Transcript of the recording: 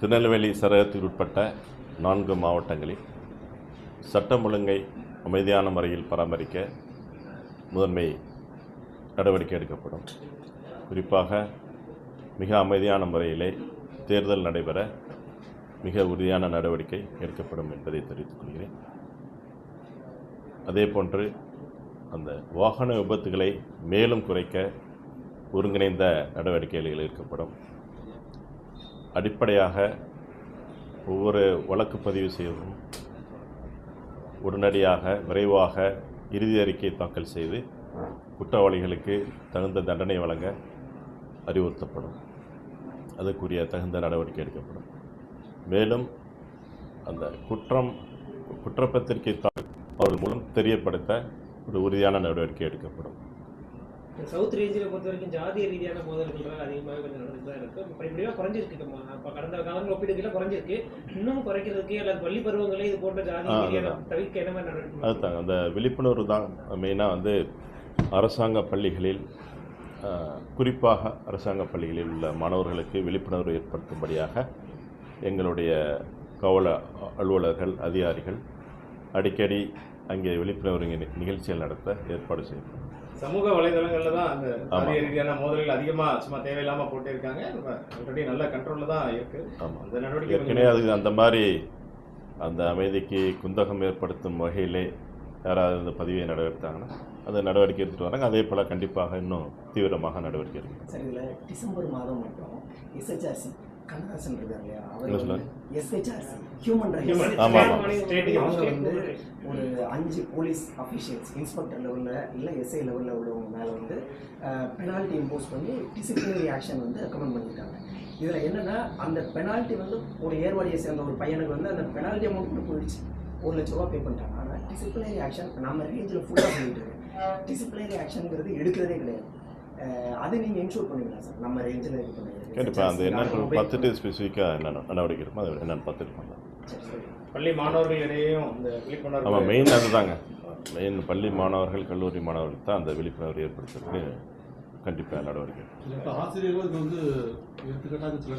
திருநெல்வேலி சரகத்தில் உட்பட்ட நான்கு மாவட்டங்களில் சட்டம் ஒழுங்கை அமைதியான முறையில் பராமரிக்க முதன்மை நடவடிக்கை எடுக்கப்படும். குறிப்பாக மிக அமைதியான முறையிலே தேர்தல் நடைபெற மிக உறுதியான நடவடிக்கை எடுக்கப்படும் என்பதை தெரிவித்துக் கொள்கிறேன். அதேபோன்று அந்த வாகன விபத்துகளை மேலும் குறைக்க ஒருங்கிணைந்த நடவடிக்கைகள் எடுக்கப்படும் அடிப்படையாக ஒவ்வொரு வழக்கு பதிவு செய்வதும் உடனடியாக விரைவாக இறுதி அறிக்கை தாக்கல் செய்து குற்றவாளிகளுக்கு தகுந்த தண்டனை வழங்க அறிவுறுத்தப்படும். அதுக்குரிய தகுந்த நடவடிக்கை எடுக்கப்படும். மேலும் அந்த குற்றம் குற்றப்பத்திரிகை தாக்கல் அவர்கள் மூலம் தெரியப்படுத்த ஒரு உறுதியான நடவடிக்கை எடுக்கப்படும். சவுத் ரேஞ்சில் பொறுத்த வரைக்கும் ஜாதிய ரீதியான மோதல்கள் அதிகமாக கொஞ்சம் நடந்துட்டு தான் இருக்கு படிப்படியாக குறைஞ்சிருக்கு. இப்போ கடந்த காலங்கள் ஒப்பீடுகளில் குறைஞ்சிருக்கு. இன்னும் குறைக்கிறதுக்கு அல்லது பள்ளி பருவங்களே இது போன்ற ஜாதி. தவிர்க்க என்ன மாதிரி அதுதாங்க. அந்த விழிப்புணர்வு தான் மெயினாக வந்து அரசாங்க பள்ளிகளில் குறிப்பாக அரசாங்க பள்ளிகளில் உள்ள மாணவர்களுக்கு விழிப்புணர்வு ஏற்படுத்தும்படியாக எங்களுடைய காவல அலுவலர்கள் அதிகாரிகள் அடிக்கடி அங்கே விழிப்புணர்வு நிகழ்ச்சிகள் நடத்த ஏற்பாடு செய்யப்படும். சமூக வலைதளங்கள்ல தான் அந்த. ஜாதிய ரீதியான மோதல்கள் அதிகமா சும்மா தேவையில்லாம போட்டே இருக்காங்க ஆல்ரெடி நல்ல கண்ட்ரோல்ல தான் இருக்கு. ஆமாம் அந்த நடவடிக்கை ஏற்கனவே அது அந்த மாதிரி அந்த அமைதிக்கு குந்தகம் ஏற்படுத்தும் வகையிலே யாராவது இந்த பதிவை நடவடித்தாங்கன்னா அந்த நடவடிக்கை எடுத்துகிட்டு வராங்க. அதே போல் கண்டிப்பாக இன்னும் தீவிரமாக நடவடிக்கை இதில் டிசம்பர் மாதம் மட்டும் எஸ்ஹெச்ஆர்சி கண்ணதாசன் இருக்கார் இல்லையா? அவர்? எஸ்ஹெச்ஆர்சி ஹியூமன் ரைட்ஸ் அவங்க வந்து. ஒரு அஞ்சு போலீஸ் அஃபிஷியல்ஸ் இன்ஸ்பெக்டர் லெவலில் இல்லை எஸ்ஐ லெவலில் உள்ளவங்க மேலே வந்து பெனால்ட்டி இம்போஸ் பண்ணி டிசிப்ளினரி ஆக்ஷன் வந்து ரெக்கமெண்ட் பண்ணியிருக்காங்க இதில் என்னென்னா அந்த பெனால்ட்டி வந்து ஒரு ஏர்வாடியை சேர்ந்த ஒரு பையனுக்கு வந்து அந்த பெனால்ட்டி அமௌண்ட் கூட போயிடுச்சு. ஒரு லட்ச ரூபா பே பண்ணிட்டாங்க ஆனால் டிசிப்ளினரி ஆக்ஷன் நம்ம ரேஞ்சில் ஃபுல்லாக சொல்லிட்டு இருக்கோம் டிசிப்ளினரி ஆக்ஷன்ங்கிறது எடுக்கிறதே கிடையாது. அதை நீங்கள் இன்ஷூர் பண்ணுவீங்களா சார் நம்ம ரேஞ்சில் இது பண்ணுறது கண்டிப்பாக அந்த என்னென்னு பார்த்துட்டு ஸ்பெசிஃபிக்காக என்னென்ன நடவடிக்கை இருக்குமோ அது என்னென்னு பார்த்துட்டு பண்ணலாம் பள்ளி மாணவர்கள் இடையேயும் இந்த ஆமாம் விழிப்புணர்வு மெயின் அதுதாங்க. மெயின் பள்ளி மாணவர்கள் கல்லூரி மாணவர்களுக்கு தான் அந்த விழிப்புணர்வு ஏற்படுத்துறதுக்கு கண்டிப்பாக நடவடிக்கை. இப்போ ஆசிரியர்கள் வந்து எடுத்துக்கிட்டாங்க சில